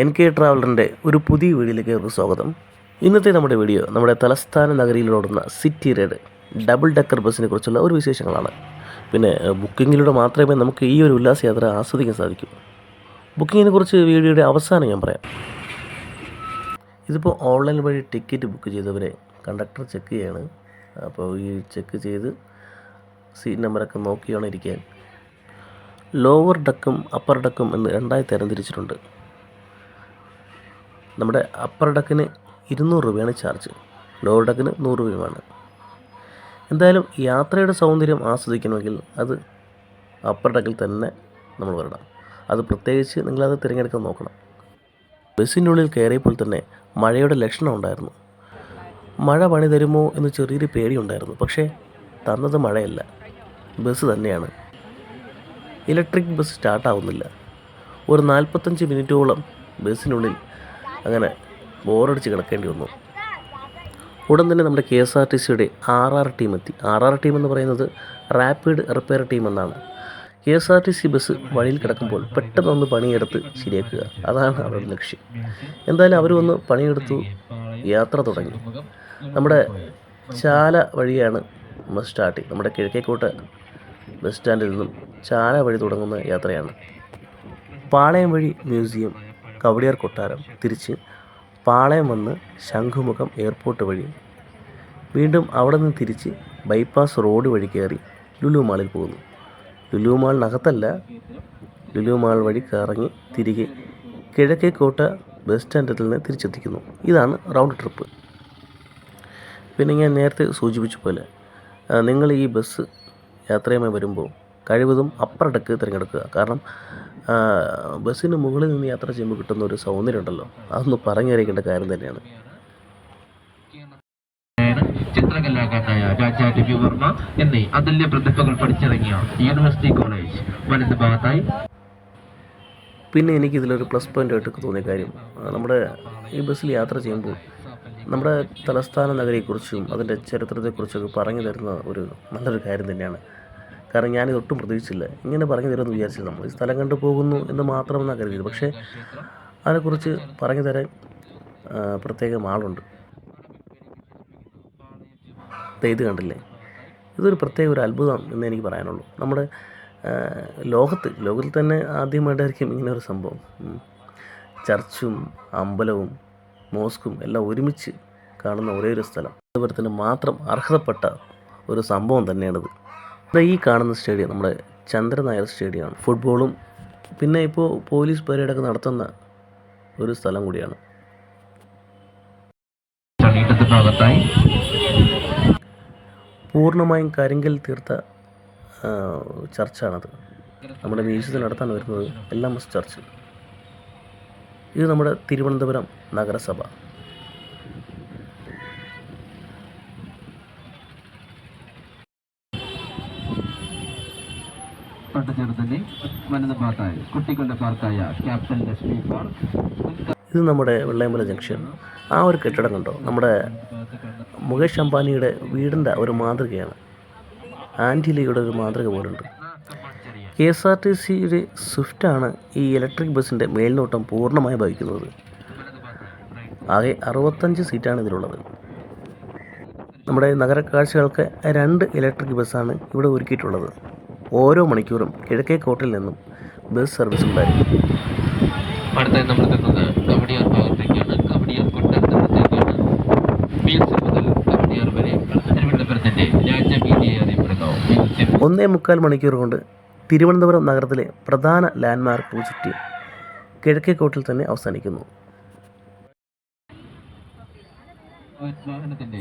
N K ട്രാവലറിന്റെ ഒരു പുതിയ വീഡിയോയിലേക്ക് ഏവർക്കും സ്വാഗതം. ഇന്നത്തെ നമ്മുടെ വീഡിയോ നമ്മുടെ തലസ്ഥാന നഗരിയിലോടുന്ന സിറ്റി റൈഡ് ഡബിൾ ഡെക്കർ ബസ്സിനെ കുറിച്ചുള്ള ഒരു വിശേഷങ്ങളാണ്. പിന്നെ ബുക്കിങ്ങിലൂടെ മാത്രമേ നമുക്ക് ഈ ഒരു ഉല്ലാസയാത്ര ആസ്വദിക്കാൻ സാധിക്കൂ. ബുക്കിങ്ങിനെ കുറിച്ച് വീഡിയോയുടെ അവസാനം ഞാൻ പറയാം. ഇതിപ്പോൾ ഓൺലൈൻ വഴി ടിക്കറ്റ് ബുക്ക് ചെയ്തവരെ കണ്ടക്ടർ ചെക്ക് ചെയ്യാണ്. അപ്പോൾ ഈ ചെക്ക് ചെയ്ത് സീറ്റ് നമ്പറൊക്കെ നോക്കിയാണ് ഇരിക്കാൻ. ലോവർ ഡക്കും അപ്പർ ഡക്കും എന്ന് രണ്ടായി തരംതിരിച്ചിട്ടുണ്ട് നമ്മുടെ അപ്പർ ഡക്കിന് ഇരുന്നൂറ് രൂപയാണ് ചാർജ് ലോവർ ഡക്കിന് നൂറ് രൂപയുമാണ്. എന്തായാലും യാത്രയുടെ സൗന്ദര്യം ആസ്വദിക്കണമെങ്കിൽ അത് അപ്പർ ഡക്കിൽ തന്നെ നമ്മൾ വരണം. അത് പ്രത്യേകിച്ച് നിങ്ങളത് തിരഞ്ഞെടുക്കാൻ നോക്കണം. ബസ്സിനുള്ളിൽ കയറിയപ്പോൾ തന്നെ മഴയുടെ ലക്ഷണം ഉണ്ടായിരുന്നു. മഴ പണി തരുമോ എന്ന് ചെറിയൊരു പേടിയുണ്ടായിരുന്നു. പക്ഷേ തന്നത് മഴയല്ല ബസ് തന്നെയാണ്. ഇലക്ട്രിക് ബസ് സ്റ്റാർട്ടാവുന്നില്ല. ഒരു നാൽപ്പത്തഞ്ച് മിനിറ്റോളം ബസ്സിനുള്ളിൽ അങ്ങനെ ബോറടിച്ച് കിടക്കേണ്ടി വന്നു. ഉടൻ തന്നെ നമ്മുടെ കെ എസ് ആർ ടി സിയുടെ ആർ ആർ ടീം എത്തി. ആർ ആർ ടീം എന്ന് പറയുന്നത് റാപ്പിഡ് റിപ്പയർ ടീം എന്നാണ്. K S R T C bus വഴിയിൽ കിടക്കുമ്പോൾ പെട്ടെന്നൊന്ന് പണിയെടുത്ത് ശരിയാക്കുക. അതാണ് അവരുടെ ലക്ഷ്യം. എന്തായാലും അവർ വന്ന് പണിയെടുത്തു. യാത്ര തുടങ്ങി. നമ്മുടെ ചാല വഴിയാണ് നമ്മൾ സ്റ്റാർട്ട് നമ്മുടെ കിഴക്കേക്കോട്ട ബസ് സ്റ്റാൻഡിൽ നിന്നും ചാല വഴി തുടങ്ങുന്ന യാത്രയാണ്. പാളയം വഴി മ്യൂസിയം കവടിയാർ കൊട്ടാരം തിരിച്ച് പാളയം വന്ന് ശംഖുമുഖം എയർപോർട്ട് വഴി. വീണ്ടും അവിടെ നിന്ന് തിരിച്ച് ബൈപ്പാസ് റോഡ് വഴി കയറി ലുലു മാളിൽ പോകുന്നു. ലുലു മാളിനകത്തല്ല ലുലു മാൾ വഴി കറങ്ങി തിരികെ കിഴക്കേക്കോട്ട ബസ് സ്റ്റാൻഡിൽ നിന്ന് തിരിച്ചെത്തിക്കുന്നു. ഇതാണ് റൗണ്ട് ട്രിപ്പ്. പിന്നെ ഞാൻ നേരത്തെ സൂചിപ്പിച്ച പോലെ നിങ്ങൾ ഈ ബസ് യാത്രയുമായി വരുമ്പോൾ കഴിവതും അപ്പർ ഡെക്ക് തിരഞ്ഞെടുക്കുക. കാരണം ബസ്സിന് മുകളിൽ നിന്ന് യാത്ര ചെയ്യുമ്പോൾ കിട്ടുന്ന ഒരു സൗന്ദര്യം ഉണ്ടല്ലോ. അതൊന്ന് പറഞ്ഞറിയിക്കേണ്ട കാര്യം തന്നെയാണ്. ചിത്രകലാകാരനായ രാജാ രവി വർമ്മ എന്നീ അതുല്യ പ്രതിഭകൾ പഠിച്ചിറങ്ങിയ യൂണിവേഴ്സിറ്റി കോളേജ് വലത് ഭാഗത്തായി പിന്നെ എനിക്ക് ഇതിലൊരു പ്ലസ് പോയിന്റ് ആയിട്ട് തോന്നിയ കാര്യം നമ്മുടെ ഈ ബസ്സിൽ യാത്ര ചെയ്യുമ്പോൾ നമ്മുടെ തലസ്ഥാന നഗരിയെക്കുറിച്ചും അതിന്റെ ചരിത്രത്തെക്കുറിച്ചൊക്കെ പറഞ്ഞു തരുന്ന ഒരു നല്ലൊരു കാര്യം തന്നെയാണ്. കാരണം ഞാൻ ഒട്ടും പ്രതീക്ഷിച്ചില്ല. ഇങ്ങനെ പറഞ്ഞു തരുമെന്ന് വിചാരിച്ചില്ല നമ്മൾ. ഈ സ്ഥലം കണ്ടു പോകുന്നു എന്ന് മാത്രമെന്നാണ് കരുതിയത്. പക്ഷേ അതിനെക്കുറിച്ച് പറഞ്ഞു തരാൻ പ്രത്യേകം ആളുണ്ട്. ഇത് കണ്ടില്ലേ? ഇതൊരു പ്രത്യേക ഒരു അത്ഭുതം എന്ന് എനിക്ക് പറയാനുള്ളൂ. നമ്മുടെ ലോകത്ത് ലോകത്തിൽ തന്നെ ആദ്യമായിട്ടായിരിക്കും ഇങ്ങനെ ഒരു സംഭവം. ചർച്ചും അമ്പലവും മോസ്കും എല്ലാം ഒരുമിച്ച് കാണുന്ന ഒരേ ഒരു സ്ഥലം. അതുപോലെ തന്നെ മാത്രം അർഹതപ്പെട്ട ഒരു സംഭവം തന്നെയാണിത്. ഈ കാണുന്ന സ്റ്റേഡിയം നമ്മുടെ ചന്ദ്രനായർ സ്റ്റേഡിയമാണ്. ഫുട്ബോളും പിന്നെ ഇപ്പോൾ പോലീസ് പരേഡൊക്കെ നടത്തുന്ന ഒരു സ്ഥലം കൂടിയാണ്. പൂർണമായും കരിങ്കൽ തീർത്ത ചർച്ചാണത്. നമ്മുടെ മ്യൂസിയത്തിൽ നടത്താൻ വരുന്നത് എല്ലാം ചർച്ച്. ഇത് നമ്മുടെ തിരുവനന്തപുരം നഗരസഭ. തൊട്ടുചേർത്തന്നെ വലത് കുട്ടികളുടെ പാർക്കായ ക്യാപ്റ്റൻ ലക്ഷ്മി പാർക്ക് ഇത് നമ്മുടെ വെള്ളയമ്പല ജംഗ്ഷൻ. ആ ഒരു കെട്ടിടം കണ്ടോ? നമ്മുടെ മുകേഷ് അംബാനിയുടെ വീടിന്റെ ഒരു മാതൃകയാണ്. ആന്റിലിയുടെ ഒരു മാതൃക പോലുണ്ട്. കെ എസ് ആർ ടി സിയുടെ സ്വിഫ്റ്റാണ് ഈ ഇലക്ട്രിക് ബസ്സിന്റെ മേൽനോട്ടം പൂർണമായി വഹിക്കുന്നത്. ആകെ അറുപത്തഞ്ച് സീറ്റാണ് ഇതിലുള്ളത്. നമ്മുടെ നഗരക്കാഴ്ചകൾക്ക് രണ്ട് ഇലക്ട്രിക് ബസ്സാണ് ഇവിടെ ഒരുക്കിയിട്ടുള്ളത്. ഓരോ മണിക്കൂറും കിഴക്കേക്കോട്ടിൽ നിന്നും ബസ് സർവീസ് ഉണ്ടായിരുന്നു. അടുത്തായി നമ്മൾ എത്തുന്നത് കവടിയാർ ഭാഗത്തേക്കാണ്. കവടിയാർ കൊട്ടാരത്തിനടുത്തേക്കാണ്. മ്യൂസിയം മുതൽ കവടിയാർ വരെ അറിയപ്പെടുന്നു. മ്യൂസിയം ഒന്നേ മുക്കാൽ മണിക്കൂർ കൊണ്ട് തിരുവനന്തപുരം നഗരത്തിലെ പ്രധാന ലാൻഡ്മാർക്ക് ചുറ്റി കിഴക്കേക്കോട്ടിൽ തന്നെ അവസാനിക്കുന്നു.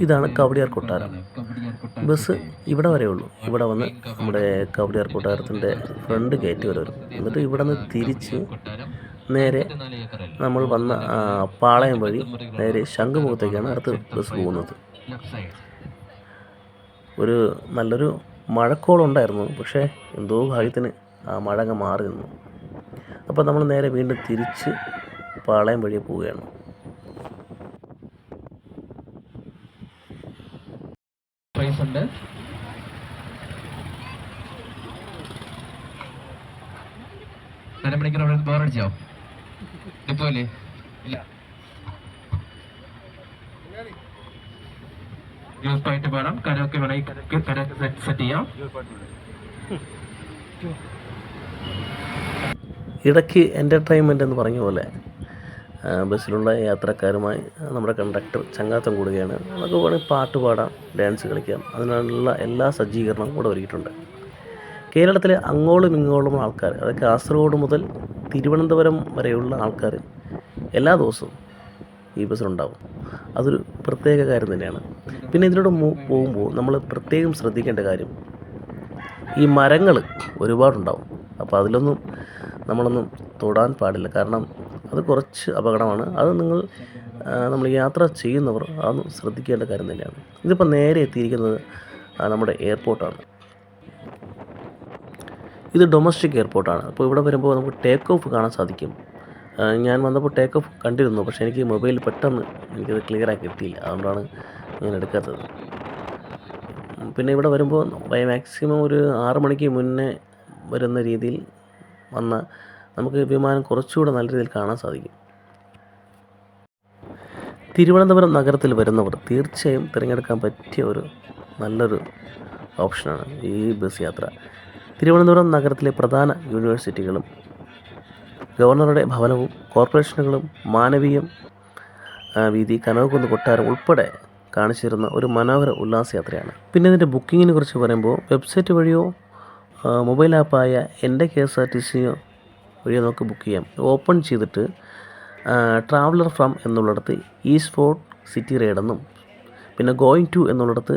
ഇതാണ് കവടിയാർ കൊട്ടാരം ബസ് ഇവിടെ വരെ ഉള്ളൂ. ഇവിടെ വന്ന് നമ്മുടെ കവടിയാർ കൊട്ടാരത്തിന്റെ ഫ്രണ്ട് ഗേറ്റ് വരെ വരും. എന്നിട്ട് ഇവിടെ നിന്ന് തിരിച്ച് നേരെ നമ്മൾ വന്ന പാളയം വഴി നേരെ ശംഖുമുഖത്തേക്കാണ് അടുത്ത് ബസ് പോകുന്നത്. ഒരു നല്ലൊരു മഴക്കോളുണ്ടായിരുന്നു പക്ഷേ എന്തോ ഭാഗ്യത്തിന് ആ മഴ അങ്ങ് മാറി നിന്നു. അപ്പോൾ നമ്മൾ നേരെ വീണ്ടും തിരിച്ച് പാളയം വഴി പോവുകയാണ്. പ്രൈസ് ഉണ്ട്. അരമണിക്കൂർ അവിടെ ബോറടിച്ചോ ഡിപ്പോയിൽ ഇല്ല? ഗ്രൂപ്പായിട്ട് പാടാം കരോക്കെ വേണമെങ്കിൽ കരോക്കെ സെറ്റ് ചെയ്യാം. ഇടയ്ക്ക് എന്റർടൈൻമെന്റ് എന്ന് പറഞ്ഞ പോലെ ബസ്സിലുള്ള യാത്രക്കാരുമായി നമ്മുടെ കണ്ടക്ടർ ചങ്ങാത്തം കൂടുകയാണ്. നമുക്ക് വേണമെങ്കിൽ പാട്ട് പാടാം ഡാൻസ് കളിക്കാം. അതിനുള്ള എല്ലാ സജ്ജീകരണവും ഇവിടെ ഒരുക്കിയിട്ടുണ്ട്. കേരളത്തിലെ അങ്ങോളം ഇങ്ങോളം ആൾക്കാർ അതായത് കാസർഗോഡ് മുതൽ തിരുവനന്തപുരം വരെയുള്ള ആൾക്കാർ എല്ലാ ദിവസവും ഈ ബസ്സിലുണ്ടാവും. അതൊരു പ്രത്യേക കാര്യം തന്നെയാണ്. പിന്നെ ഇതിലൂടെ പോകുമ്പോൾ നമ്മൾ പ്രത്യേകം ശ്രദ്ധിക്കേണ്ട കാര്യം ഈ മരങ്ങൾ ഒരുപാടുണ്ടാവും. അപ്പോൾ അതിലൊന്നും നമ്മളൊന്നും തൊടാൻ പാടില്ല. കാരണം അത് കുറച്ച് അപകടമാണ്. അത് നിങ്ങൾ നമ്മൾ യാത്ര ചെയ്യുന്നവർ അതൊന്നും ശ്രദ്ധിക്കേണ്ട കാര്യം തന്നെയാണ്. ഇതിപ്പോൾ നേരെ എത്തിയിരിക്കുന്നത് നമ്മുടെ എയർപോർട്ടാണ്. ഇത് ഡൊമസ്റ്റിക് എയർപോർട്ടാണ്. അപ്പോൾ ഇവിടെ വരുമ്പോൾ നമുക്ക് ടേക്ക് ഓഫ് കാണാൻ സാധിക്കും. ഞാൻ വന്നപ്പോൾ ടേക്ക് ഓഫ് കണ്ടിരുന്നു പക്ഷേ എനിക്ക് മൊബൈൽ പെട്ടെന്ന് എനിക്കത് ക്ലിയർ ആക്കി കിട്ടിയില്ല. അതുകൊണ്ടാണ് ഞാൻ എടുക്കാത്തത്. പിന്നെ ഇവിടെ വരുമ്പോൾ മാക്സിമം ഒരു ആറ് മണിക്ക് മുന്നേ വരുന്ന രീതിയിൽ വന്ന നമുക്ക് വിമാനം കുറച്ചുകൂടെ നല്ല രീതിയിൽ കാണാൻ സാധിക്കും. തിരുവനന്തപുരം നഗരത്തിൽ വരുന്നവർ തീർച്ചയായും തിരഞ്ഞെടുക്കാൻ പറ്റിയ ഒരു നല്ലൊരു ഓപ്ഷനാണ് ഈ ബസ് യാത്ര. തിരുവനന്തപുരം നഗരത്തിലെ പ്രധാന യൂണിവേഴ്സിറ്റികളും ഗവർണറുടെ ഭവനവും കോർപ്പറേഷനുകളും മാനവീയം വീതി കനകക്കുന്ന് കൊട്ടാരം ഉൾപ്പെടെ കാണിച്ചു തരുന്ന ഒരു മനോഹര ഉല്ലാസയാത്രയാണ് പിന്നെ ഇതിന്റെ ബുക്കിങ്ങിനെ കുറിച്ച് പറയുമ്പോൾ വെബ്സൈറ്റ് വഴിയോ മൊബൈൽ ആപ്പായ എന്റെ കെ എസ് ആർ ടി സിയോ വഴിയോ നമുക്ക് ബുക്ക് ചെയ്യാം. ഓപ്പൺ ചെയ്തിട്ട് ട്രാവലർ ഫ്രം എന്നുള്ളിടത്ത് ഈസ്റ്റ് ഫോർട്ട് സിറ്റി റൈഡ് എന്നും പിന്നെ ഗോയിങ് ടു എന്നുള്ളിടത്ത്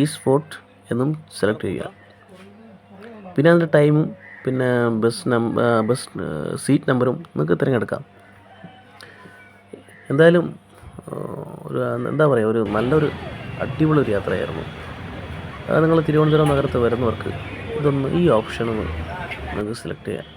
ഈസ്റ്റ് ഫോർട്ട് എന്നും സെലക്ട് ചെയ്യുക. പിന്നെ അതിന്റെ ടൈമും പിന്നെ ബസ് നമ്പർ ബസ് സീറ്റ് നമ്പറും നിങ്ങൾക്ക് തിരഞ്ഞെടുക്കാം. എന്തായാലും ഒരു എന്താ പറയുക ഒരു നല്ലൊരു അടിപൊളി ഒരു യാത്രയായിരുന്നു. നിങ്ങൾ തിരുവനന്തപുരം നഗരത്ത് വരുന്നവർക്ക് ഇതൊന്ന് ഈ ഓപ്ഷൻ ഒന്ന് നിങ്ങൾക്ക് സെലക്ട് ചെയ്യാം.